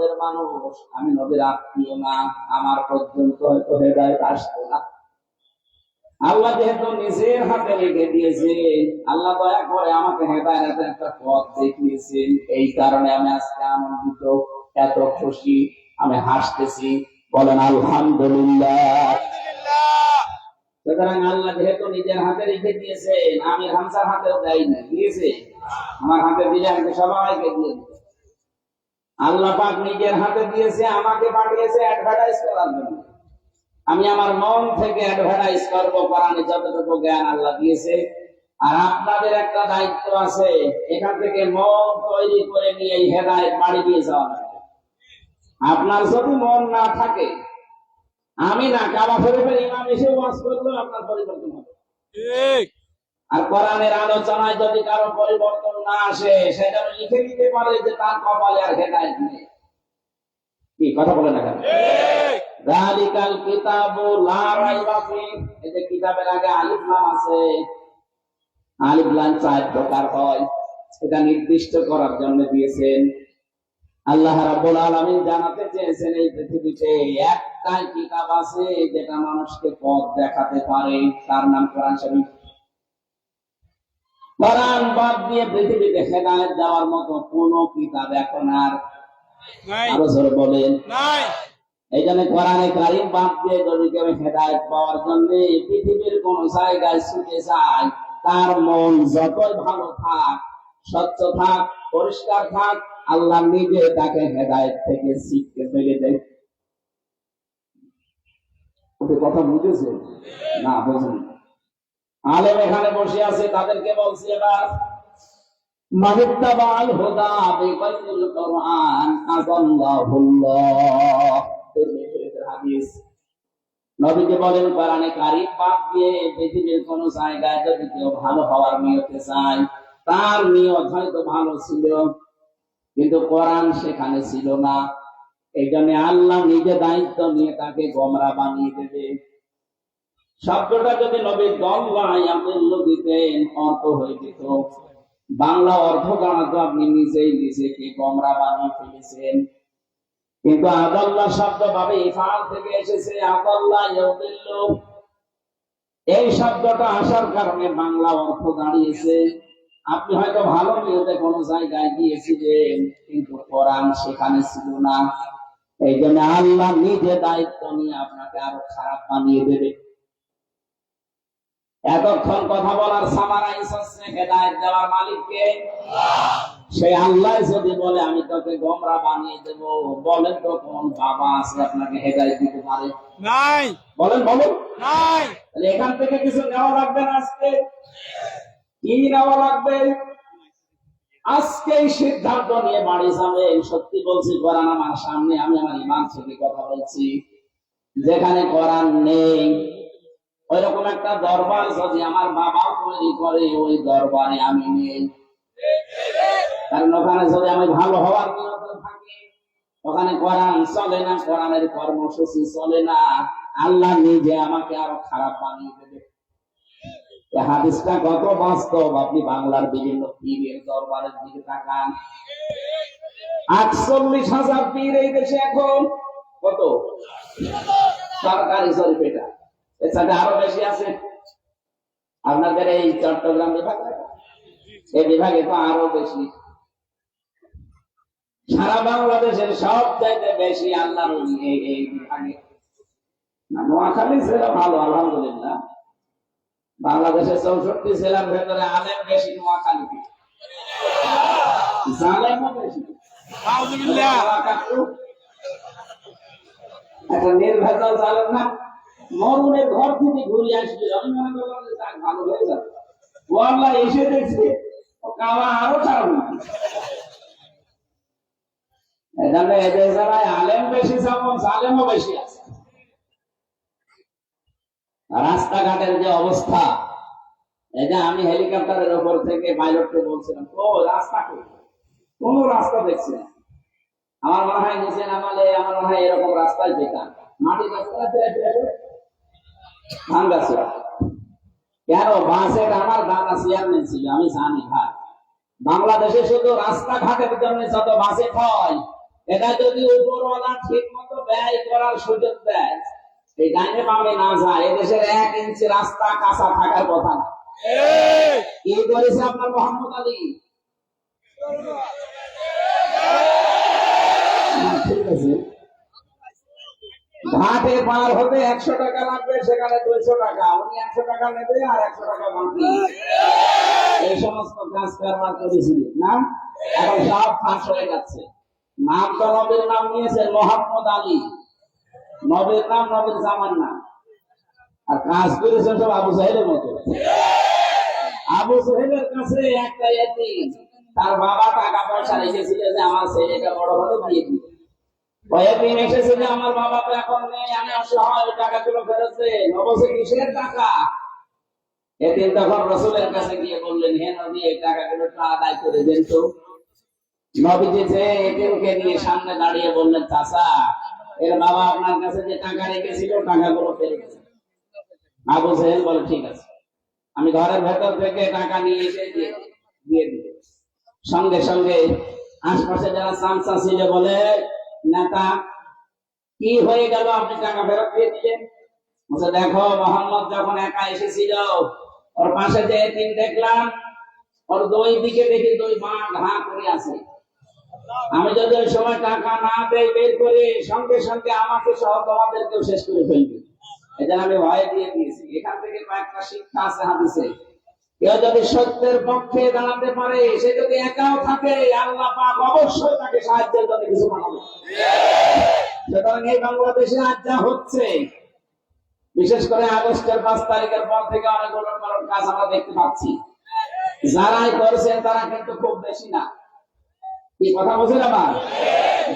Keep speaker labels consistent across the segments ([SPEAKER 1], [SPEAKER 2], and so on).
[SPEAKER 1] দূরের মানুষ। আমি নবীর আত্মীয় না, আমার পর্যন্ত হয়তো হেদায়ত আসতো না। আল্লাহ যেহেতু নিজের হাতে রেখে দিয়েছে আল্লাহ দয়া করে আমাকে হেদায়তের একটা পথ দেখিয়েছেন। এই কারণে আমি আজকে আনন্দিত, এত খুশি, আমি হাসতেছি। বলেন, আলহামদুলিল্লাহ। সুতরাং আল্লাহ যেহেতু নিজের হাতে রেখে দিয়েছেন, আমি হামসার হাতেও দেয় না দিয়েছে আমার হাতে দিলে আমি সবাইকে দিয়ে আল্লাহ পাক নিজের হাতে দিয়েছে, আমাকে পাঠিয়েছে অ্যাডভার্টাইজ করার জন্য। আমি আমার মন থেকে অ্যাডভার্টাইজ করব, কোরআনে যতটুকু জ্ঞান আল্লাহ দিয়েছে। আর আপনাদের একটা দায়িত্ব আছে, এখান থেকে মন তৈরি করে নিয়ে এই হেদায়েত বাড়ি দিয়ে যাওয়া। আপনার যদি মন না থাকে, আমি না, কাবা শরীফের ইমাম এসে ওয়াজ করলেও আপনার পরিবর্তন হবে।
[SPEAKER 2] ঠিক।
[SPEAKER 1] আর কোরআনের আলোচনায় যদি কারও পরিবর্তন না আসে সেটা লিখে দিতে পারে যে তার কপালে আর হেদায়েত নেই। কি কথা বলে না কেন? কিতাবু লা রাইবা ফি। এই যে কিতাবের আগে আলিফ লাম আছে আলিফ লাম চার প্রকার হয় এটা নির্দিষ্ট করার জন্য দিয়েছেন। আল্লাহ রাব্বুল আলামিন জানাতে চেয়েছেন এই পৃথিবীতে একটাই কিতাব আছে যেটা মানুষকে পথ দেখাতে পারে। তার নাম কোরআন শরীফ। কোরআন বাদ দিয়ে পৃথিবীতে হেদায়েত দেওয়ার মতো কোন কিতাব এখন আর আরও জোরে বলেন। এই জন্য কোরআনে কারিম বাদ দিয়ে যদি কেউ হেদায়ত পাওয়ার জন্য পৃথিবীর কোন জায়গায় ছুটে যায় তার মন যতই ভালো থাক স্বচ্ছ থাক পরিষ্কার থাক আল্লাহ নিজে তাকে হেদায়ত থেকে শিখতে ফেলে দেয়। কথা বুঝেছে? না বুঝুন। আলেম এখানে বসে আছে, তাদেরকে বলছি এবার তার নিয়ত হয়তো ভালো ছিল, কিন্তু কোরআন সেখানে ছিল না। এই জন্য আল্লাহ নিজে দায়িত্ব নিয়ে তাকে গোমরা বানিয়ে দেবে। শব্দটা যদি নবী দল্লাহ দিতেন অর্থ হয়ে যেত। বাংলা অর্থ জানাতো আপনি নিজেই নিজেকে গমরা বানিয়ে ফেলেছেন। কিন্তু আদাল্লাহ শব্দ ভাবে ইফাল থেকে এসেছে আদাল্লাহ ইয়াদিল্লু এই শব্দটা আসার কারণে বাংলা অর্থ দাঁড়িয়েছে। আপনি হয়তো ভালো নিয়তে কোন জায়গায় গিয়েছিলেন, কিন্তু কোরআন সেখানে ছিল না। এই জন্য আল্লাহ নিজে দায়িত্ব নিয়ে আপনাকে আরও খারাপ বানিয়ে দেবে। এতক্ষণ কথা বলার সামারাইজ হচ্ছে হেদায়ত দেওয়ার মালিককে? সেই আল্লাহ যদি বলে আমি তোকে গোমরা বানিয়ে দেব। বলেন তো কোন বাবা আছে আপনাকে হেদায়ত দিতে পারে?
[SPEAKER 2] নাই।
[SPEAKER 1] বলেন বলুন।
[SPEAKER 2] নাই।
[SPEAKER 1] তাহলে এখান থেকে কিছু নেওয়া লাগবে না আজকে? কি নেওয়া লাগবে? আজকে এই সিদ্ধান্ত নিয়ে বাড়ি যাবেন সত্যি বলছি কোরআন আমার সামনে আমি আমার ইমান থেকে কথা বলছি। যেখানে কোরআন নেই ওই রকম একটা দরবার যদি আমার বাবাও তৈরি করে, ওই দরবারে আমি নেই। কারণ ওখানে যদি আমি ভালো হওয়ার ওখানে কোরআন চলে না, কোরআনের কর্মসূচি চলে না, আল্লাহ নিজে আমাকে আরও খারাপ বানিয়ে দেবে। হাদিসটা কত বাস্তব, আপনি বাংলার বিভিন্ন পীরের দরবারের দিকে তাকান। আটচল্লিশ হাজার পীর এই দেশে এখন। কত? সরকারি শরীফ এটা। এছাড়া আরও বেশি আছে। আপনাদের এই চট্টগ্রাম বিভাগে? এই বিভাগে তো আরও বেশি। সারা বাংলাদেশের সব চাইতে বেশি আল্লাহর ওলি এই বিভাগে। নোয়াখালী ছিল ভালো আলহামদুলিল্লাহ। বাংলাদেশের চৌষট্টি জেলার ভেতরে আলেম বেশি নোয়াখালী। একটা নির্ভেজাল জালেম না? মরুনের ঘর থেকে ঘুরে আসবে ভালো হয়ে যাবে। ও আল্লাহ এসে দেখছে কাওয়া আরও আছে। রাস্তাঘাটের যে অবস্থা যে আমি হেলিকপ্টারের উপর থেকে পাইলটকে বলছিলাম, ও, রাস্তা কোন রাস্তা দেখছে আমার মনে হয় নিচে নামালে আমার মনে হয় এরকম রাস্তায় যেতাম। মাটির রাস্তা ফিরে ফিরে ফিরে ভাঙ্গা ছিল। কেন বাসের আমার দাদা চেয়ারম্যান ছিল আমি জানি ভাই। বাংলাদেশে শুধু রাস্তাঘাটের জন্য যত বাসে হয় এটা যদি উপরওয়ালা ঠিক মতো ব্যয় করার সুযোগ দেয় এই ডাইনে বামে না যায় এদেশের এক ইঞ্চি রাস্তা কাঁচা থাকার কথা না। কি করেছে আপনার মোহাম্মদ আলী? হ্যাঁ, ঠিক আছে। ঘাটে পার হতে একশো টাকা লাগবে, সেখানে দুইশো টাকা। উনি একশো টাকা নেবে আর একশো টাকা বাকি। এই সমস্ত কাজ কারবার করেছিলেন না? এখন সব ফাঁস হয়ে যাচ্ছে। নাম তো নবীর নাম নিয়েছেন মোহাম্মদ আলী। নবীর নাম নবীর জামার নাম। আর কাজ করেছেন সব আবু সাহেবের মতো। আবু সাহেবের কাছে একটা তার বাবা টাকা পয়সা রেখেছিল যে আমার ছেলেটা বড় হলে দিয়ে দিবে। আমি সামনে দাঁড়িয়ে বললেন এর বাবা আপনার কাছে যে টাকা রেখেছিল বলে, ঠিক আছে, আমি ঘরের ভেতর থেকে টাকা নিয়ে এসে দিয়ে দিব সঙ্গে সঙ্গে আশপাশে যারা চামচা ছিল বলে নেতা, কি হয়ে গেল? আপনি টাকা ফেরত দিয়ে দিলেন। দেখো, মোহাম্মদ যখন একা এসেছিল, ওর পাশে যে তিন দেখলাম, ওর দুই দিকে দেখি দুই মা ঘা করে আছে। আমি যদি ওই সময় টাকা না দেই বের করে, সঙ্গে সঙ্গে আমাকে সহ তোমাদেরকেও শেষ করে ফেলবে। এটা আমি ভয় দিয়ে দিয়েছি। এখান থেকে কয়েকটা শিক্ষা আছে হাদিসে। কেউ যদি সত্যের পক্ষে দাঁড়াতে পারে, সে যদি একাও থাকে, আল্লাহ পাক অবশ্যই তাকে সাহায্যের জন্য কিছু বানাবে। সুতরাং এই বাংলাদেশে আজ যা হচ্ছে, বিশেষ করে আগস্টের পাঁচ তারিখের পর থেকে অনেক উলট কাজ আমরা দেখতে পাচ্ছি। যারাই করছেন তারা কিন্তু খুব বেশি না। কথা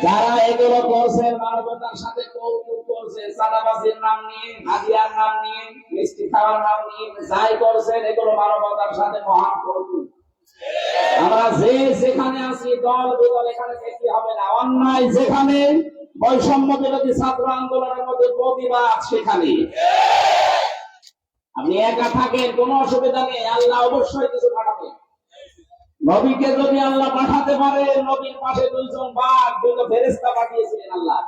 [SPEAKER 1] যারা এগুলো করছেন মানবতার সাথে কৌতুক সাদাবাজির নাম নিয়ে নাম নিয়ে, মিষ্টি খাওয়ার নাম নিয়ে, যাই এগুলো মানবতার সাথে মহান কৌতুক। আমরা যে আছি, দল এখানে দেখতে হবে না? অন্যায় যেখানে, বৈষম্য বিরোধী ছাত্র আন্দোলনের মধ্যে প্রতিবাদ সেখানে। আপনি একা থাকেন, কোনো অসুবিধা নেই, আল্লাহ অবশ্যই কিছু পাঠাবে নবীকে যদি আল্লাহ পাঠাতে পারে, নবীর পাশে দুইজন বাঘ দুটো ফেরেস্তা পাঠিয়েছিলেন আল্লাহ।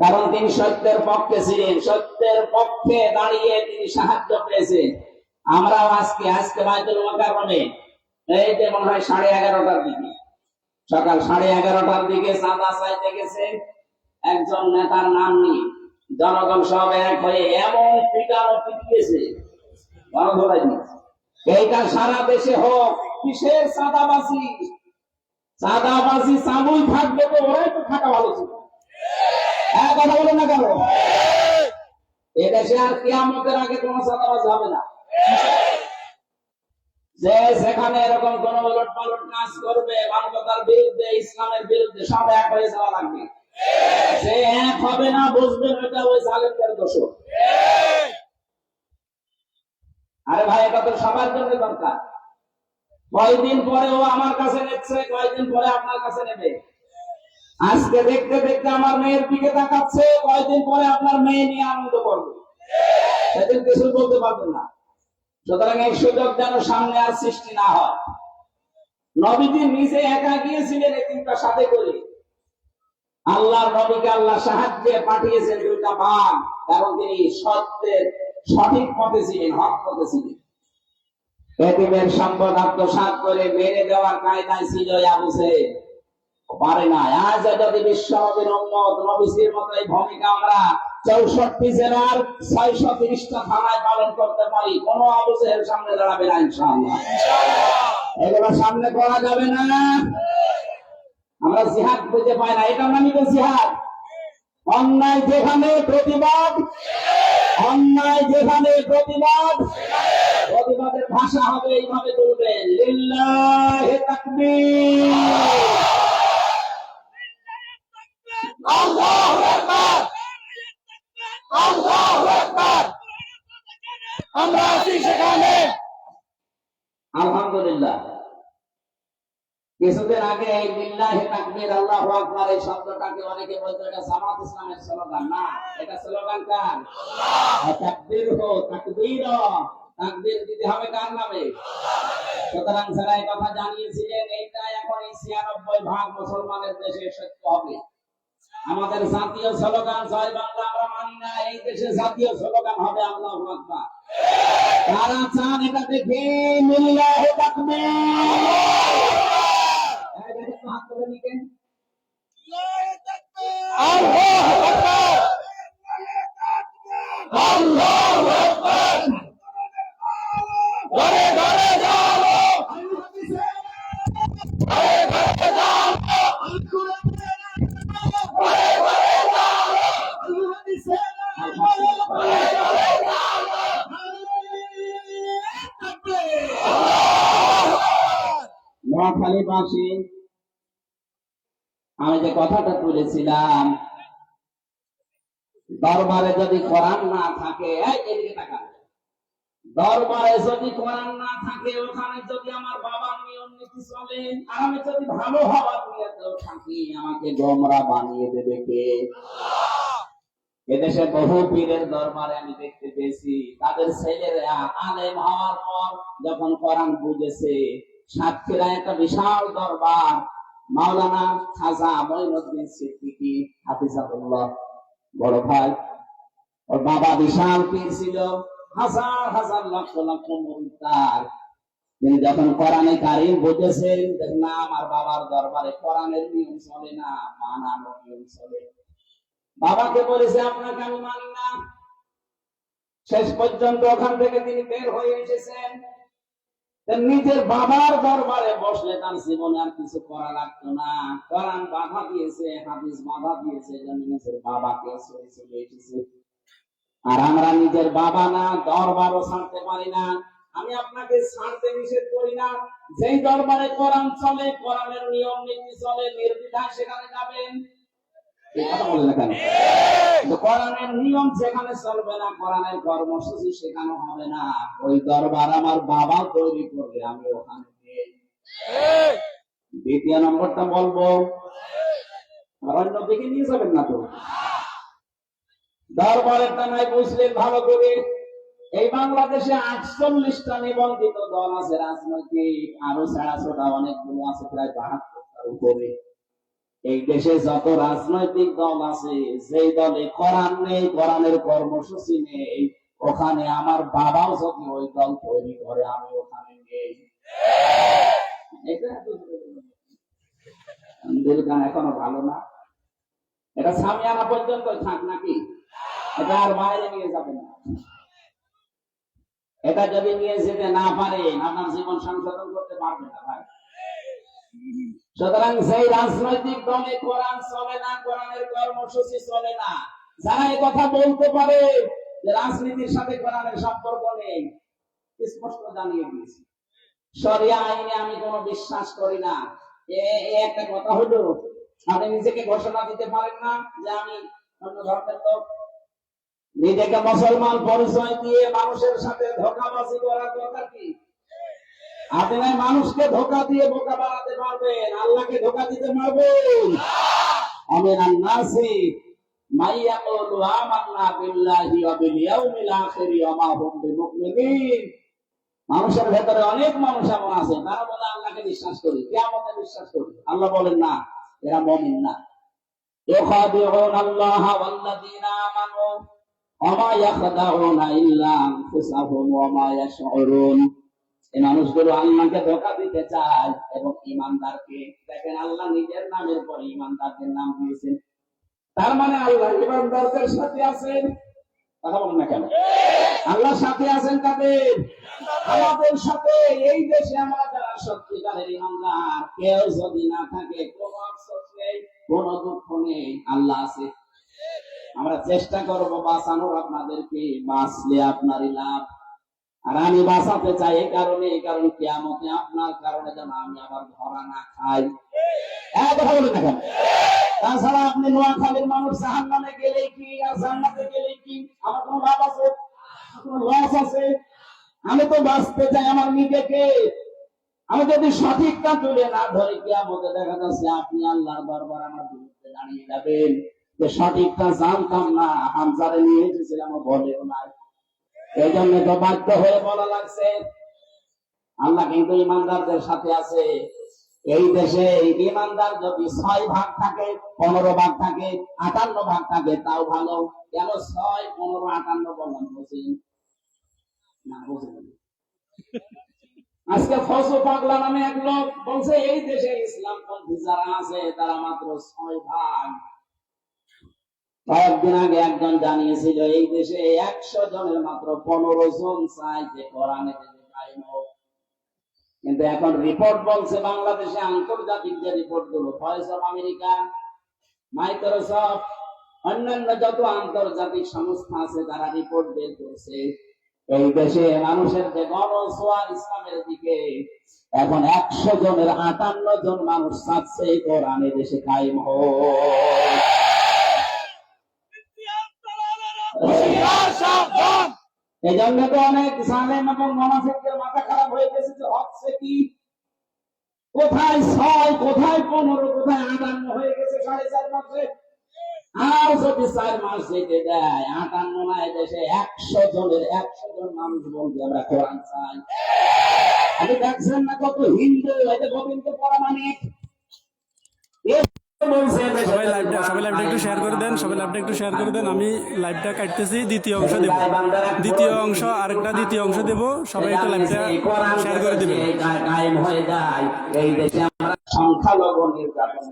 [SPEAKER 1] কারণ তিনি সত্যের পক্ষে ছিলেন, সত্যের পক্ষে দাঁড়িয়ে তিনি সাহায্য পেয়েছেন। আমরাও আজকে আজকে বাইতুল মোকাররমে, এই যে মনে হয় সাড়ে এগারোটার দিকে, সকাল সাড়ে এগারোটার দিকে চাঁদা চাইতে গেছে, একজন নেতার নাম নিয়ে জনগণ সব এক হয়ে এমন পিটানো পিটিয়েছে গণধরাই এইটা সারা দেশে হোক কিসের চাঁদাবাজি? চাঁদাবাজি চালুই থাকবে তো, ওরাই তো থাকা ভালো ছিল। হ্যাঁ কথা না কেন? এদেশে আর কিয়ামতের আগে কোন হবে না। যে সেখানে এরকম কোন উলট পালট করবে, মানবতার বিরুদ্ধে, ইসলামের বিরুদ্ধে, সব এক হয়ে যাওয়া লাগবে। সে এক হবে না বুঝবেন এটা ওই জালেমদের আরে ভাই, এটা তো সবার জন্য দরকার। কয়দিন পরে ও আমার কাছে নিচ্ছে কয়দিন পরে আপনার কাছে নেবে? আজকে দেখতে দেখতে আমার মেয়ের দিকে তাকাচ্ছে, কয়দিন পরে আপনার মেয়ে নিয়ে আনন্দ করবে? সেদিন কিছু বলতে পারবেন না। সুতরাং এই সুযোগ যেন সামনে আর সৃষ্টি না হয়। নবীজি নিজে একা গিয়েছিলেন এই তিনটা সাথে করে। আল্লাহর নবীকে আল্লাহ সাহায্যে পাঠিয়েছেন দুইটা বাঘ কারণ তিনি সত্যের সঠিক পথে ছিলেন, হক পথে ছিলেন। এতিমের সম্পদ আত্মসাৎ করে মেরে দেওয়ার কায়দায় ছিল আবু সাহেব পারে না। আজ যদি বিশ্ব নবীর উম্মত, নবীজির মতো এই ভূমিকা আমরা চৌষট্টি জেলার ছয়শো তিরিশটা থানায় পালন করতে পারি, কোন আবু সাহেব সামনে দাঁড়াবে না ইনশাআল্লাহ। এগুলো সামনে করা যাবে না। আমরা জিহাদ খুঁজে পাই না। এটা নামই তো জিহাদ। অন্যায় যেখানে প্রতিবাদ। অন্যায় যেখানে প্রতিবাদ প্রতিবাদের ভাষা হবে এইভাবে তুলবেন লিল্লাহে তাকবীর।
[SPEAKER 2] আমরা আছি সেখানে।
[SPEAKER 1] আলহামদুলিল্লাহ। কিছুদিন আগে এই লিল্লাহে তাকবীর আল্লাহু আকবার এই শব্দটাকে অনেকে বলতো, এটা জামাত ইসলামের স্লোগান না। এটা স্লোগান কার? তাকবীর হো, তাকবীর তাকবীর দিতে হবে কার নামে? সুতরাং যারা এই কথা জানিয়েছিলেন, এইটা এখন এই ভাগ মুসলমানের দেশে সত্য হবে। আমাদের জাতীয় স্লোগান, জয় বাংলা, আমরা মানি না, এই দেশে জাতীয় স্লোগান হবে আল্লাহ আকবার। তারা চান এটা দেখে মিল্লাহ তাকবীর। তুলে নিকেন
[SPEAKER 2] আল্লাহু আকবার আল্লাহু আকবার
[SPEAKER 1] যে কথাটা তুলেছিলাম, দরবারে যদি কোরআন না থাকে। দরবারে যদি কোরআন না থাকে, ওখানে যদি আমার বাবার নিয়ম নীতি চলে, আর আমি যদি ভালো হওয়ার নিয়তেও থাকি, আমাকে গোমরা বানিয়ে দেবে কে এদেশে বহু পীরের দরবারে আমি দেখতে পেয়েছি, তাদের ছেলেরা আলেম হওয়ার পর যখন কোরআন বুঝেছে সাতক্ষীরা একটা বিশাল দরবার মাওলানা খাজা মঈনুদ্দিন সিদ্দিকী হাফিজাহুল্লাহ, বড় ভাই। ওর বাবা বিশাল পীর ছিল, হাজার হাজার লক্ষ লক্ষ মুরিদ তার তিনি যখন কোরআনে কারিম দেখেন না, আমার বাবার দরবারে কোরআনের নিয়ম চলে না মানানো নিয়ম চলে। বাবাকে বলেছে, আপনাকে আমি মানি না। শেষ পর্যন্ত ওখান থেকে তিনি বের হয়ে এসেছেন। নিজের বাবার দরবারে বসলে তার জীবনে আর কিছু করা লাগতো না। কোরআন বাধা দিয়েছে হাদিস বাধা দিয়েছে নিজের বাবাকে সরে চলে এসেছে আর আমরা নিজের বাবা না, দরবারও ছাড়তে পারি না। আমি আপনাকে ছাড়তে নিষেধ করি না। যেই দরবারে কোরআন চলে, কোরআনের নিয়ম নীতি চলে নির্বিধায় সেখানে যাবেন। দ্বিতীয় নম্বরটা বলব। দিকে নিয়ে যাবেন না তো? দরবারের বুঝলেন ভালো করে, এই বাংলাদেশে আটচল্লিশটা নিবন্ধিত দল আছে, রাজনৈতিক, আরও ছাড়া ছোটা অনেকগুলো আছে, প্রায় বাহাত্তরটার উপরে। এই দেশে যত রাজনৈতিক দল আছে, যেই দলে কোরআন নেই, কোরআনের কর্মসূচি নেই, ওখানে আমার বাবাও যদি ওই দল তৈরি করে, আমি ওখানে নেই। এটা এখনও ভালো না। এটা সামিয়ানা পর্যন্ত থাক নাকি? এটা আর বাইরে নিয়ে যাবে না। এটা যদি নিয়ে যেতে না পারে, আপনার জীবন সংশোধন করতে পারবে না ভাই। সুতরাং সেই রাজনৈতিক দলে কোরআন চলে না, কোরআনের কর্মসূচি চলে না, যারা এই কথা বলতে পারে যে রাজনীতির সাথে কোরআনের সম্পর্ক নেই, স্পষ্ট জানিয়ে দিয়েছি। সরিয়া আইনে আমি কোনো বিশ্বাস করি না। একটা কথা হলো, আপনি নিজেকে ঘোষণা দিতে পারেন না যে আমি অন্য ধর্মের লোক। নিজেকে মুসলমান পরিচয় দিয়ে মানুষের সাথে ধোকাবাজি করার দরকার কি? আপনি নয় মানুষকে ধোকা দিয়ে বোকা বানাতে পারবেন, আল্লাহকে ধোকা দিতে পারবেন। আমি আমান্না বিল্লাহি ওয়া বিল ইয়াউমিল আখিরি ওয়া মা হুম বিমুমিনিন। মানুষের ভেতরে অনেক মানুষ এমন আছে, তারা বলে আল্লাহকে বিশ্বাস করি, কিয়ামতে বিশ্বাস করি। আল্লাহ বলেন, না, এরা মুমিন না। ইউখাদিউন আল্লাহ ওয়াল্লাযীনা আমানু, ওয়া মা ইয়াখদাউনা ইল্লা আনফুসাহুম ওয়া মা ইয়াশউরুন। এই মানুষগুলো আল্লাহকে ধোকা দিতে চায় এবং ইমানদারকে দেখেন আল্লাহ নিজের নামের পরে ইমানদারদের নাম দিয়েছেন। তার মানে আল্লাহ ইমানদারদের সাথে আছেন। আমরা চেষ্টা করব বাঁচানোর আপনাদেরকে, বাঁচলে আপনারই লাভ। আর আমি বাঁচাতে চাই এই কারণে এই কারণে কেয়ামতে আপনার কারণে যেন আমি আবার ধরা না খাই। দেখেন তাছাড়া আপনি নোয়াখালীর মানুষ নামে গেলে কি, আর গেলে কি? আমার কোনো আছে? লস আছে? আমি তো বাঁচতে চাই আমার নিজেকে। আমি যদি সঠিকটা তুলে না ধরি, কেয়ামতে দেখা যাচ্ছে আপনি আল্লাহর দরবার আমার বিরুদ্ধে দাঁড়িয়ে যাবেন। সঠিকটা জানতাম না, হামজারে নিয়ে এসেছিলাম বলেও নাই। এই জন্য তো বাধ্য হয়ে বলা লাগছে। আল্লাহ কিন্তু ইমানদারদের সাথে আছে। এই দেশে ইমানদার যদি ছয় ভাগ থাকে, পনেরো ভাগ থাকে, আটান্ন ভাগ থাকে, তাও ভালো। কেন ছয়, পনেরো, আটান্ন বললাম বুঝেন না, বুঝলেন আজকে ফসো পাগলা নামে এক লোক বলছে, এই দেশে ইসলাম পন্থী যারা আছে, তারা মাত্র ছয় ভাগ। কয়েকদিন আগে একজন জানিয়েছিল, এই দেশে একশো জনের মাত্র পনেরো জন চাই যে কোরআনে। কিন্তু এখন রিপোর্ট বলছে, বাংলাদেশে আন্তর্জাতিক যে রিপোর্টগুলো ভয়েস অফ আমেরিকা মাইক্রোসফট অন্যান্য যত আন্তর্জাতিক সংস্থা আছে, তারা রিপোর্ট বের করছে, এই দেশে মানুষের যে গণসোয়ার ইসলামের দিকে, এখন একশো জনের আটান্ন জন মানুষ চাচ্ছে এই কোরআনে দেশে কায়েম হোক এই জন্য তো অনেক সালেম এবং মনাফিকদের মাথা খারাপ হয়ে গেছে যে হচ্ছে কি? কোথায় ছয়, কোথায় পনেরো, কোথায় আটান্ন হয়ে গেছে সাড়ে চার মাসে? আর যদি চার মাস যেতে দেয়, আটান্ন নয় দেশে একশো জনের একশো জন মানুষ বলবে, আমরা কোরআন চাই। আপনি দেখছেন না কত হিন্দু, এতে গোবিন্দ পরামানিক
[SPEAKER 3] সবাই লাইভটা সবাই লাইভটা একটু শেয়ার করে দেন সবাই লাইভটা একটু শেয়ার করে দেন আমি লাইভটা কাটতেছি দ্বিতীয় অংশ দেব। দ্বিতীয় অংশ আরেকটা দ্বিতীয় অংশ দেব সবাই একটু লাইভটা শেয়ার করে দিবেন।
[SPEAKER 1] সংখ্যালঘু নির্যাতন